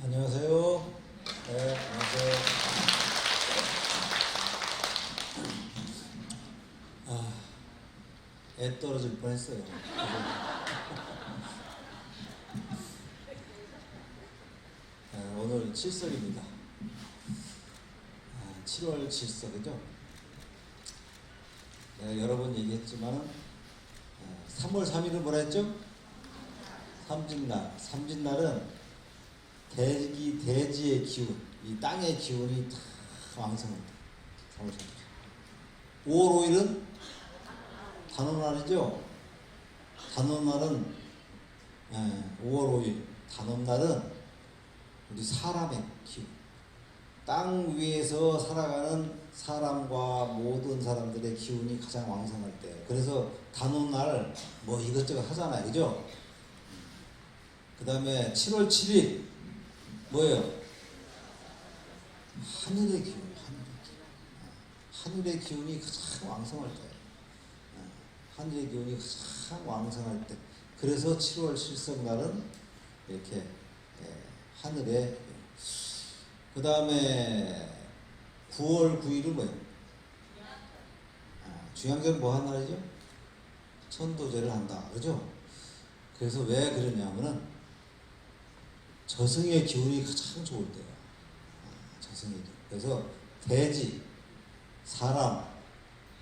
안녕하세요. 네, 안녕하세요. 아, 애 떨어질 뻔했어요. 아, 오늘 칠석입니다. 아, 7월 칠석이죠. 내가 여러 번 얘기했지만 3월 3일은 뭐라 했죠? 삼진날. 삼진날은 대기 대지의 기운, 이 땅의 기운이 다 왕성합니다. 3월 3일. 5월 5일은 단오날이죠. 단오날은 예, 5월 5일 단오날은 우리 사람의 기운. 땅 위에서 살아가는 사람과 모든 사람들의 기운이 가장 왕성할 때. 그래서 단오날 뭐 이것저것 하잖아요. 그죠? 그 다음에 7월 7일 뭐예요? 하늘의 기운, 하늘의 기운. 하늘의 기운이 가장 왕성할 때. 하늘의 기운이 가장 왕성할 때. 그래서 7월 실성날은 이렇게 예, 하늘의 그 다음에 9월 9일은 뭐예요? 아, 중앙절 뭐 하는 날이죠? 천도제를 한다. 그죠? 그래서 왜 그러냐면은 저승의 기운이 가장 좋을. 아, 저승의 기운. 그래서 대지, 사람,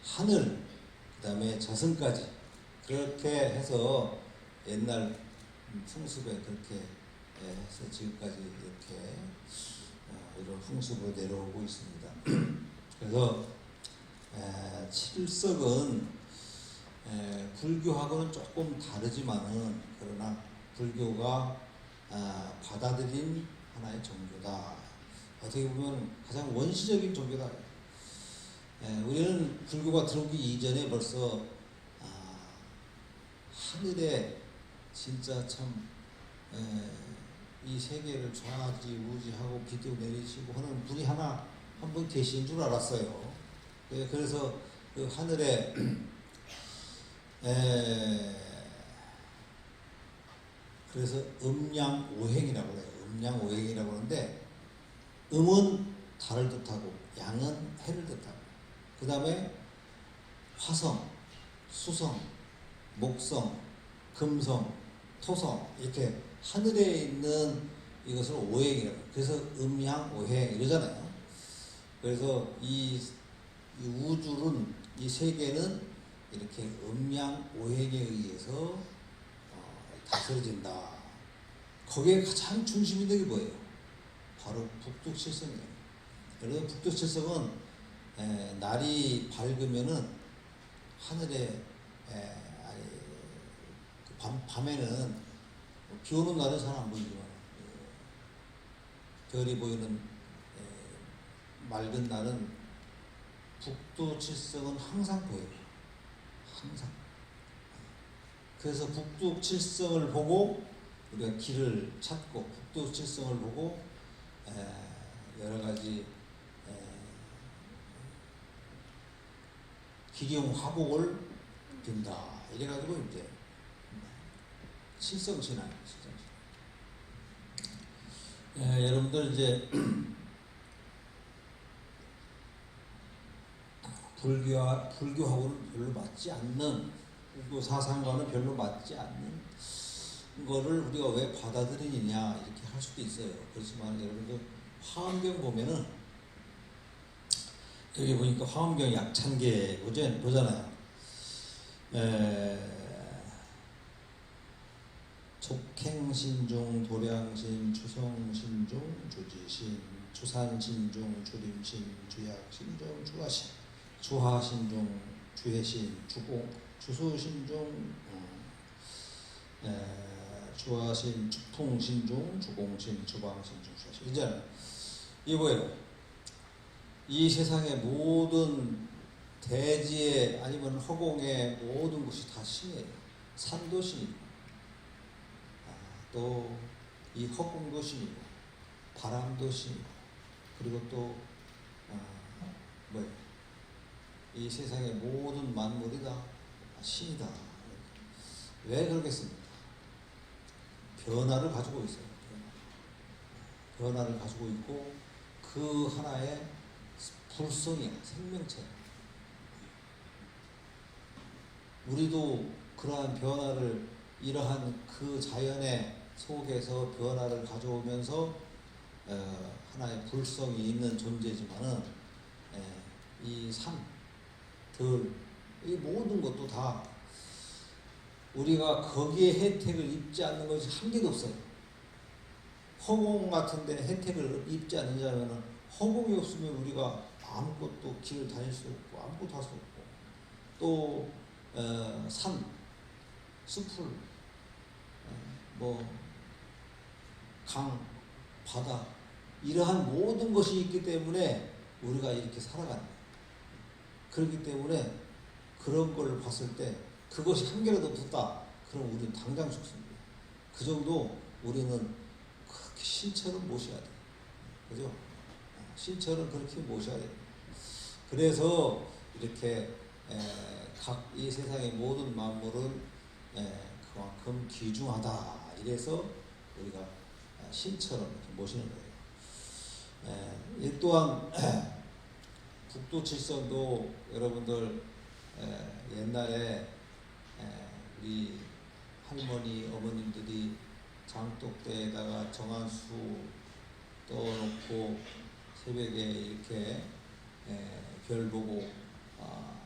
하늘, 그 다음에 저승까지 그렇게 해서 옛날 풍습에 그렇게 예, 해서 지금까지 이렇게 어, 이런 풍습으로 내려오고 있습니다. 그래서 에, 칠석은 에, 불교하고는 조금 다르지만은 그러나 불교가 아, 받아들인 하나의 종교다. 어떻게 보면 가장 원시적인 종교다. 에, 우리는 불교가 들어오기 이전에 벌써 아, 하늘에 진짜 참 에, 이 세계를 좌지 우지하고 비도 내리시고 하는 분이 하나 한 분 계신 줄 알았어요. 예, 그래서 그 하늘에 에, 그래서 음양오행이라고 해요. 음양오행이라고 하는데 음은 달을 뜻하고 양은 해를 뜻하고 그 다음에 화성, 수성, 목성, 금성, 토성 이렇게 하늘에 있는 이것을 오행이라고. 그래서 음양오행 이러잖아요. 그래서 이, 이 우주는 이 세계는 이렇게 음양오행에 의해서 어, 다스려진다. 거기에 가장 중심이 있는 게 뭐예요? 바로 북두칠성이에요. 여러분 북두칠성은 에, 날이 밝으면은 하늘에 에, 아니, 그 밤, 밤에는 비 오는 날은 잘 안 보이지만 어, 별이 보이는 에, 맑은 날은 북두칠성은 항상 보여요. 항상. 그래서 북두칠성을 보고 우리가 길을 찾고 북두칠성을 보고 에, 여러 가지 에, 기경 화복을 빈다. 이래 가지고 이제 칠성 신앙, 칠성 신앙. 에, 여러분들 이제 불교 불교하고는 별로 맞지 않는 불교 사상과는 별로 맞지 않는 거를 우리가 왜 받아들이느냐 이렇게 할 수도 있어요. 그렇지만 여러분들 화엄경 보면은 여기 보니까 화엄경 약찬계 보잖아요. 에, 족행신중, 도량신, 추성신중, 주지신, 추산신중, 주림신, 주약신중, 주화신, 주하신중, 주해신, 주공, 주수신중, 음, 에, 주하신, 주통신중, 주공신, 주방신중, 주하신. 이제 이 뭐예요? 이 세상의 모든 대지의 아니면 허공의 모든 것이 다 신이에요. 산도 신이고, 아, 또이 허공도 신이고, 바람도 신이고, 그리고 또 아, 뭐예요? 이 세상의 모든 만물이 다 신이다. 왜 그러겠습니까? 변화를 가지고 있어요. 변화를 가지고 있고 그 하나의 불성이야 생명체. 우리도 그러한 변화를 이러한 그 자연의 속에서 변화를 가져오면서 어, 하나의 불성이 있는 존재지만은 에, 이 산, 들, 이 모든 것도 다 우리가 거기에 혜택을 입지 않는 것이 한 개도 없어요. 허공 같은데 혜택을 입지 않느냐면은 허공이 없으면 우리가 아무것도 길을 다닐 수 없고 아무것도 할 수 없고 또 어, 산, 숲을, 어, 뭐 강, 바다 이러한 모든 것이 있기 때문에 우리가 이렇게 살아가는. 그렇기 때문에 그런 걸 봤을 때 그것이 한 개라도 없다. 그럼 우리는 당장 죽습니다. 그 정도 우리는 그렇게 신처럼 모셔야 돼. 그죠? 신처럼 그렇게 모셔야 돼. 그래서 이렇게 각 이 세상의 모든 만물은 에, 그만큼 귀중하다. 이래서 우리가 신처럼 모시는 거예요. 에, 이 또한 북도 칠성도 여러분들 에, 옛날에 에, 우리 할머니 어머님들이 장독대에다가 정한수 떠놓고 새벽에 이렇게 에, 별 보고 아,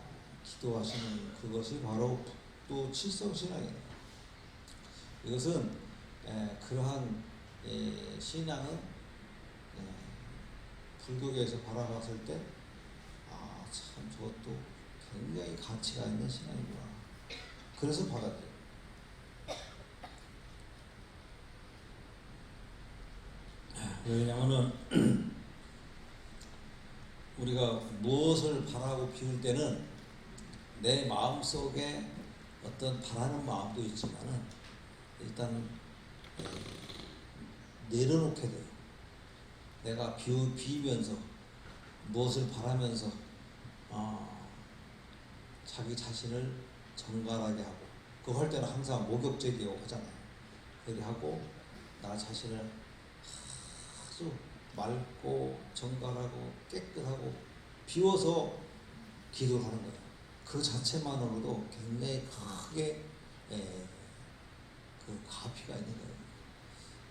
기도하시는 그것이 바로 북도 칠성 신앙이에요. 이것은 에, 그러한 에, 신앙은 에, 불교계에서 바라봤을 때 아, 참 저것도 굉장히 가치가 있는 신앙이구나. 그래서 받아들여요. 왜냐하면은 우리가 무엇을 바라고 비울 때는 내 마음 속에 어떤 바라는 마음도 있지만은 일단 내려놓게 돼요. 내가 비우, 비면서 무엇을 바라면서 어, 자기 자신을 정갈하게 하고 그할 때는 항상 목욕제기고 하잖아요. 그렇게 하고 나 자신을 아주 맑고 정갈하고 깨끗하고 비워서 기도를 하는 거예요. 그 자체만으로도 굉장히 크게 예, 그 가피가 있는 거예요.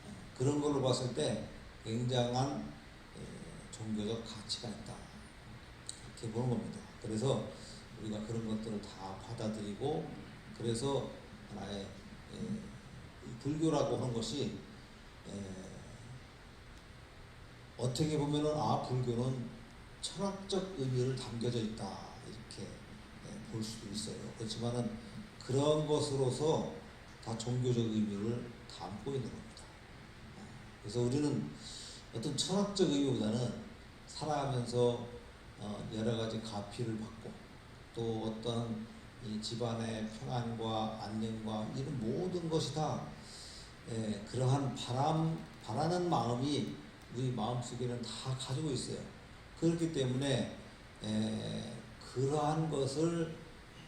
예, 그런 걸로 봤을 때 굉장한 예, 종교적 가치가 있다. 이렇게 보는 겁니다. 그래서 우리가 그런 것들을 다 받아들이고 그래서 하나의 예, 불교라고 하는 것이 예, 어떻게 보면은 아 불교는 철학적 의미를 담겨져 있다 이렇게 예, 볼 수도 있어요. 그렇지만은 그런 것으로서 다 종교적 의미를 담고 있는 겁니다. 예, 그래서 우리는 어떤 철학적 의미보다는 살아가면서 어, 여러 가지 가피를 받고 또 어떤 이 집안의 평안과 안녕과 이런 모든 것이 다 예, 그러한 바람 바라는 마음이 우리 마음 속에는 다 가지고 있어요. 그렇기 때문에 에, 그러한 것을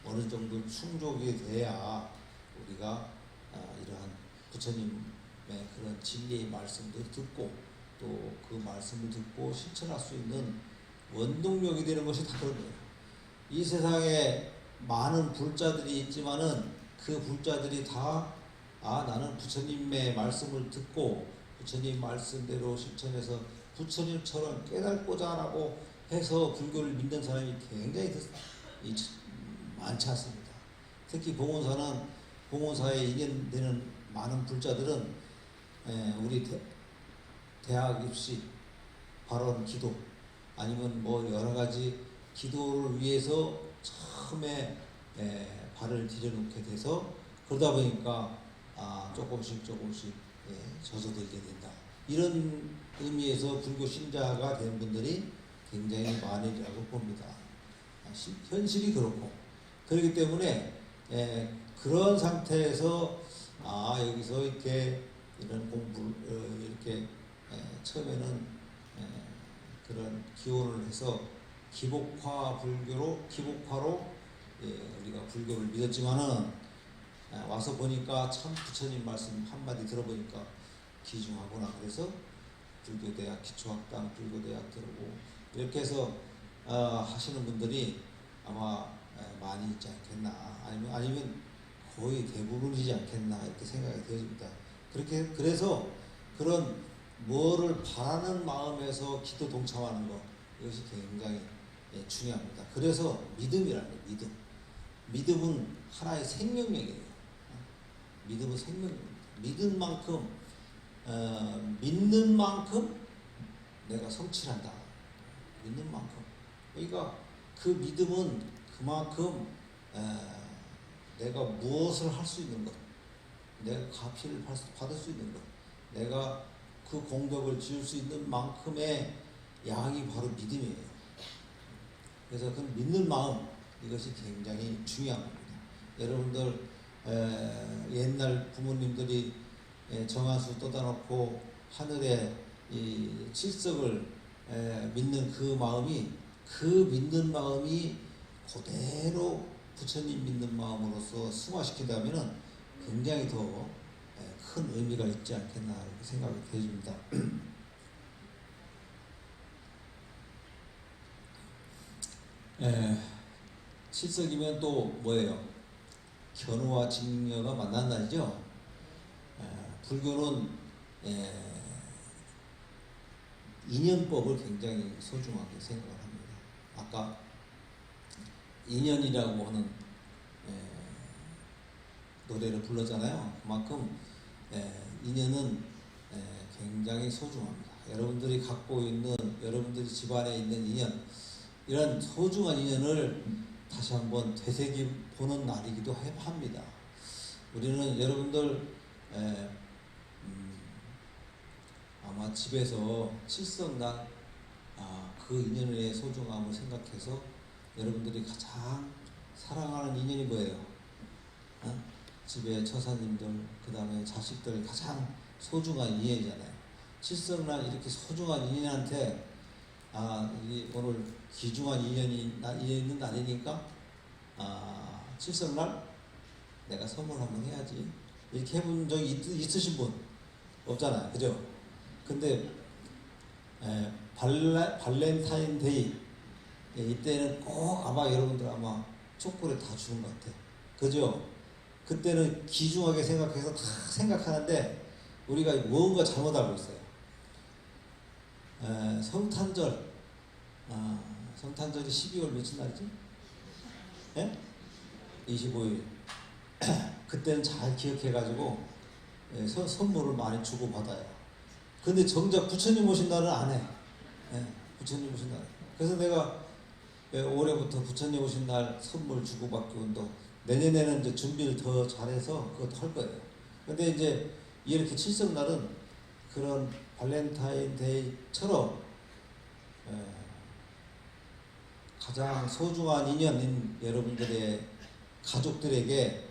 어느 정도 충족이 돼야 우리가 아, 이러한 부처님의 그런 진리의 말씀도 듣고 또 그 말씀을 듣고 실천할 수 있는 원동력이 되는 것이 다 그런 거예요. 이 세상에 많은 불자들이 있지만은 그 불자들이 다 아, 나는 부처님의 말씀을 듣고 부처님 말씀대로 실천해서 부처님처럼 깨닫고자 하고 해서 불교를 믿는 사람이 굉장히 많지 않습니다. 특히 봉원사는 봉원사에 인연되는 많은 불자들은 우리 대, 학 입시 발언 기도 아니면 뭐 여러 가지 기도를 위해서 처음에 발을 들여놓게 돼서 그러다 보니까 아, 조금씩 조금씩 예, 젖어들게 된다. 이런 의미에서 불교 신자가 된 분들이 굉장히 많으리라고 봅니다. 아, 현실이 그렇고 그렇기 때문에 예, 그런 상태에서 아 여기서 이렇게 이런 공부 어, 이렇게 예, 처음에는 예, 그런 기원을 해서 기복화 불교로 기복화로 예, 우리가 불교를 믿었지만은 아, 와서 보니까 참 부처님 말씀 한마디 들어보니까 귀중하구나 그래서 불교대학 기초학당 불교대학 들어오고 이렇게 해서 어, 하시는 분들이 아마 에, 많이 있지 않겠나 아니면 아니면 거의 대부분이지 않겠나 이렇게 생각이 되어집니다. 그렇게 그래서 그런 뭐를 바라는 마음에서 기도 동참하는 것 이것이 굉장히 예, 중요합니다. 그래서 믿음이라는 거예요. 믿음. 믿음은 하나의 생명력이에요. 믿음은 생명력입니다. 믿은 만큼 어, 믿는 만큼 내가 성취한다. 믿는 만큼. 그러니까 그 믿음은 그만큼 에, 내가 무엇을 할 수 있는 것, 내가 가피를 받- 받을 수 있는 것, 내가 그 공덕을 지을 수 있는 만큼의 양이 바로 믿음이에요. 그래서 그 믿는 마음 이것이 굉장히 중요한 겁니다. 여러분들 에, 옛날 부모님들이 에, 정한수 떠다놓고 하늘에 이 칠석을 에, 믿는 그 마음이 그 믿는 마음이 그대로 부처님 믿는 마음으로서 승화시킨다면은 굉장히 더 큰 의미가 있지 않겠나 생각이 되어집니다. 에, 칠석이면 또 뭐예요? 견우와 직녀가 만난 날이죠. 에, 불교는 에, 인연법을 굉장히 소중하게 생각을 합니다. 아까 인연이라고 하는 에, 노래를 불렀잖아요. 그만큼 에, 인연은 에, 굉장히 소중합니다. 여러분들이 갖고 있는 여러분들이 집안에 있는 인연 이런 소중한 인연을 다시 한번 되새기 보는 날이기도 해- 합니다. 우리는 여러분들 에, 음, 아마 집에서 칠성난 아, 그 인연의 소중함을 생각해서 여러분들이 가장 사랑하는 인연이 뭐예요? 어? 집에 처사님들, 그 다음에 자식들 가장 소중한 인연이잖아요. 칠성날 이렇게 소중한 인연한테 아, 이 오늘 귀중한 인연이 나- 있는 날이니까 아, 칠성날 내가 선물 한번 해야지. 이렇게 해본 적이 있, 있으신 분 없잖아요, 그죠? 근데 에, 발레, 발렌타인데이 예, 이때는 꼭 아마 여러분들 아마 초콜릿 다 주는 것 같아. 그죠? 그때는 귀중하게 생각해서 다 생각하는데 우리가 무언가 잘못 알고 있어요. 에, 성탄절, 아, 성탄절이 12월 며칠 날이지? 예? 25일. 그때는 잘 기억해가지고 예, 서- 선물을 많이 주고 받아요. 근데 정작 부처님 오신 날은 안 해. 예, 부처님 오신 날. 그래서 내가 예, 올해부터 부처님 오신 날 선물 주고 받기 운동 내년에는 이제 준비를 더 잘해서 그것도 할 거예요. 근데 이제 이렇게 칠성 날은 그런 발렌타인데이처럼 예, 가장 소중한 인연인 여러분들의 가족들에게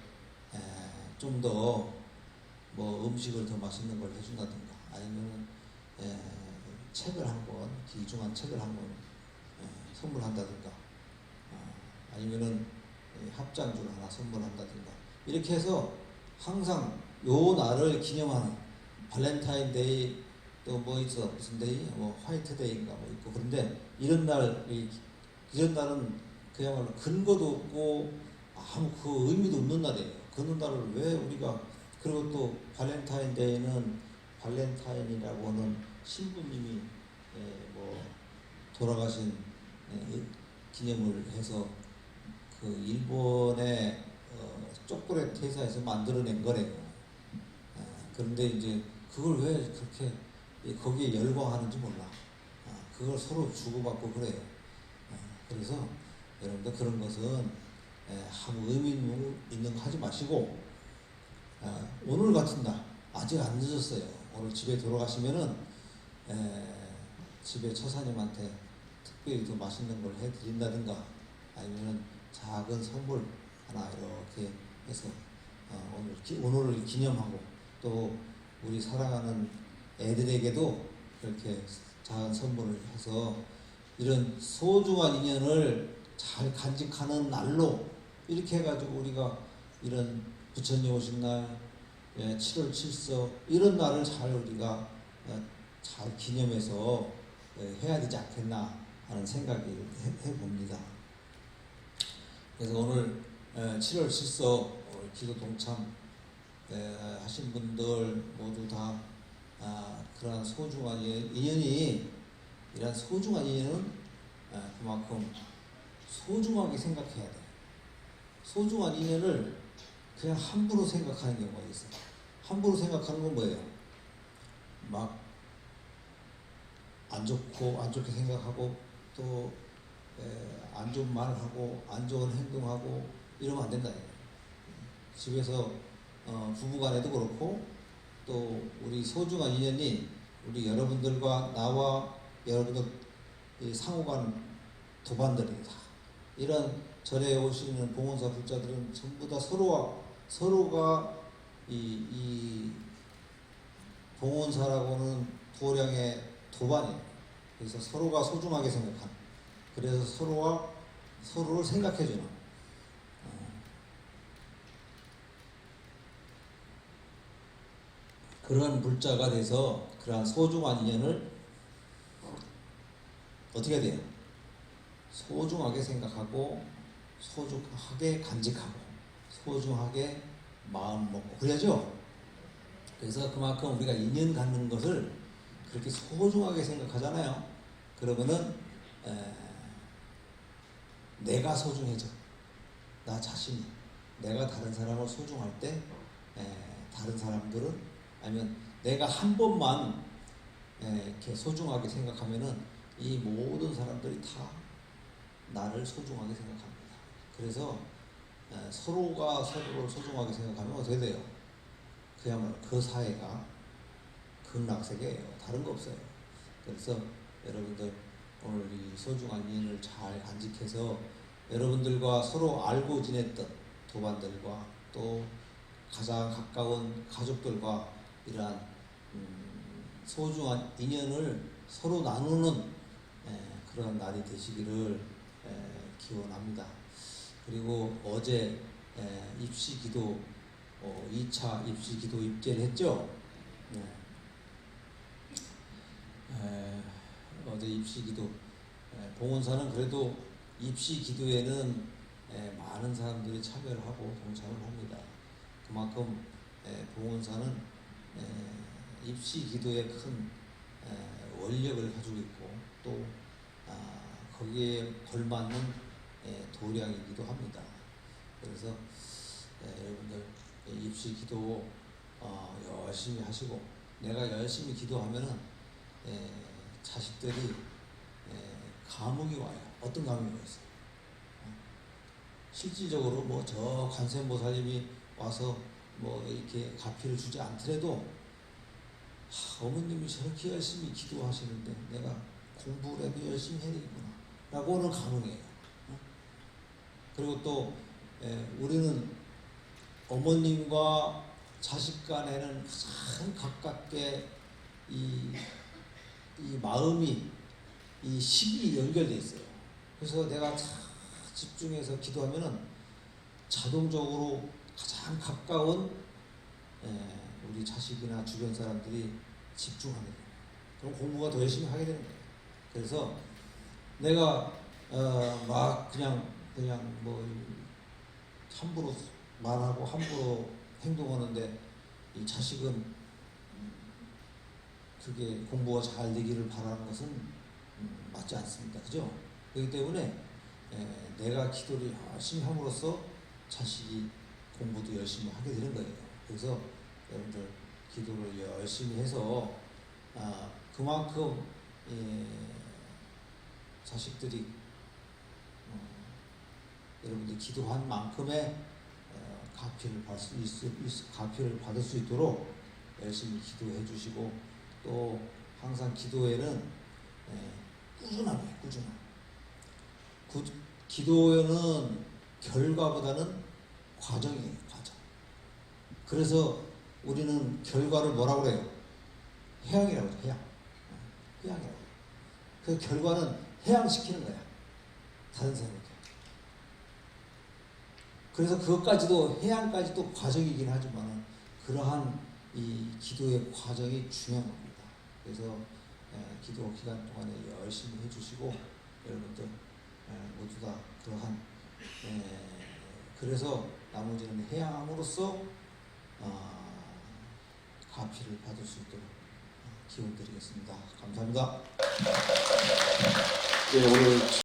좀 더 뭐 음식을 더 맛있는 걸 해준다든가 아니면 에, 책을 한 권, 귀중한 책을 한 권 선물한다든가 아, 아니면은 이 합장주를 하나 선물한다든가 이렇게 해서 항상 요 날을 기념하는 발렌타인데이 또 뭐 있어 무슨 데이 뭐 화이트 데이인가 뭐 있고 그런데 이런 날 이- 이런 날은 그야말로 근거도 없고 아무 그 의미도 없는 날이에요. 그 날을 왜 우리가 그리고 또 발렌타인데이는 발렌타인이라고 하는 신부님이 예, 뭐 돌아가신 예, 기념을 해서 그 일본의 어, 초콜릿 회사에서 만들어낸 거래요. 아, 그런데 이제 그걸 왜 그렇게 이- 거기에 열광하는지 몰라. 아, 그걸 서로 주고받고 그래요. 아, 그래서 여러분들 그런 것은 에, 아무 의미 있는 거 하지 마시고 아, 오늘 같은 날 아직 안 늦었어요. 오늘 집에 돌아가시면은 에, 집에 처사님한테 특별히 더 맛있는 걸 해드린다든가 아니면은 작은 선물 하나 이렇게 해서 어, 오늘 기, 오늘을 기념하고 또 우리 사랑하는 애들에게도 그렇게 작은 선물을 해서 이런 소중한 인연을 잘 간직하는 날로 이렇게 해가지고 우리가 이런 부처님 오신 날, 예, 7월 7석 이런 날을 잘 우리가 어, 잘잘 기념해서 에, 해야 되지 않겠나 하는 생각이 해, 해봅니다. 그래서 오늘 에, 7월 7서 어, 기도 동참 에, 하신 분들 모두 다 아, 그러한 소중한 인- 인연이 이런 소중한 인연은 아, 그만큼 소중하게 생각해야 돼. 소중한 인연을 그냥 함부로 생각하는 경우가 있어. 함부로 생각하는 건 뭐예요? 막 안 좋고 안 좋게 생각하고 또 안 좋은 말하고 안 좋은 행동하고 이러면 안 된다. 집에서 어, 부부간에도 그렇고 또 우리 소중한 인연이 우리 여러분들과 나와 여러분들 이 상호간 도반들이다. 이런 절에 오시는 봉헌사 불자들은 전부 다 서로와 서로가 이, 이 봉헌사라고는 도량의 도반이에요. 그래서 서로가 소중하게 생각하는. 그래서 서로와 서로를 생각해주는. 어, 그런 불자가 돼서 그러한 소중한 인연을 어떻게 돼요? 소중하게 생각하고 소중하게 간직하고 소중하게 마음 먹고 그래야죠. 그래서 그만큼 우리가 인연 갖는 것을 그렇게 소중하게 생각하잖아요. 그러면은 에, 내가 소중해져. 나 자신이 내가 다른 사람을 소중할 때 에, 다른 사람들은 아니면 내가 한 번만 에, 이렇게 소중하게 생각하면은 이 모든 사람들이 다 나를 소중하게 생각합니다. 그래서 에, 서로가 서로를 소중하게 생각하면 어떻게 돼요? 그야말로 그 사회가 극락세계예요. 다른 거 없어요. 그래서 여러분들 오늘 이 소중한 인연을 잘 간직해서 여러분들과 서로 알고 지냈던 도반들과 또 가장 가까운 가족들과 이러한 음, 소중한 인연을 서로 나누는 에, 그런 날이 되시기를 에, 기원합니다. 그리고 어제 에, 입시 기도 어, 2차 입시 기도 입제를 했죠. 네. 에, 어제 입시 기도 에, 봉원사는 그래도 입시 기도에는 에, 많은 사람들이 참여를 하고 동참을 합니다. 그만큼 에, 봉원사는 에, 입시 기도에 큰 에, 원력을 가지고 있고 또 아, 거기에 걸맞는 에, 도량이기도 합니다. 그래서 에, 여러분들 입시 기도 어, 열심히 하시고 내가 열심히 기도하면은 에, 자식들이 에, 감흥이 와요. 어떤 감흥이 있어요? 어? 실질적으로 뭐 저 관세음보살님이 와서 뭐 이렇게 가피를 주지 않더라도 하, 어머님이 저렇게 열심히 기도하시는데 내가 공부라도 열심히 해야 되겠구나 라고는 감흥이에요. 어? 그리고 또 에, 우리는 어머님과 자식 간에는 가장 가깝게 이, 이 마음이 이 식이 연결돼 있어요. 그래서 내가 참 집중해서 기도하면은 자동적으로 가장 가까운 에, 우리 자식이나 주변 사람들이 집중하게 돼요. 그럼 공부가 더 열심히 하게 되는 거예요. 그래서 내가 어, 막 그냥 그냥 뭐 함부로 말하고 함부로 행동하는데 이 자식은 그게 공부가 잘 되기를 바라는 것은 음, 맞지 않습니다. 그죠? 그렇기 때문에 에, 내가 기도를 열심히 함으로써 자식이 공부도 열심히 하게 되는 거예요. 그래서 여러분들 기도를 열심히 해서 아, 그만큼 예, 자식들이 어, 여러분들 기도한 만큼의 어, 가피를 받을 수 있, 있, 가피를 받을 수 있도록 열심히 기도해 주시고 또 항상 기도에는 예, 꾸준함이 꾸준함. 구, 기도에는 결과보다는 과정이에요, 과정. 그래서 우리는 결과를 뭐라고 그래요? 해양이라고 해요, 해양. 어, 해양이라고. 그 결과는 해양시키는 거야. 다른 사람에게. 그래서 그것까지도 해양까지도 과정이긴 하지만 그러한 이 기도의 과정이 중요한 겁니다. 그래서 에, 기도 기간 동안에 열심히 해주시고 여러분들 에, 모두 다 그러한 에, 그래서 나머지는 해양함으로써 어, 가피를 받을 수 있도록 어, 기원 드리겠습니다. 감사합니다. 예, 오늘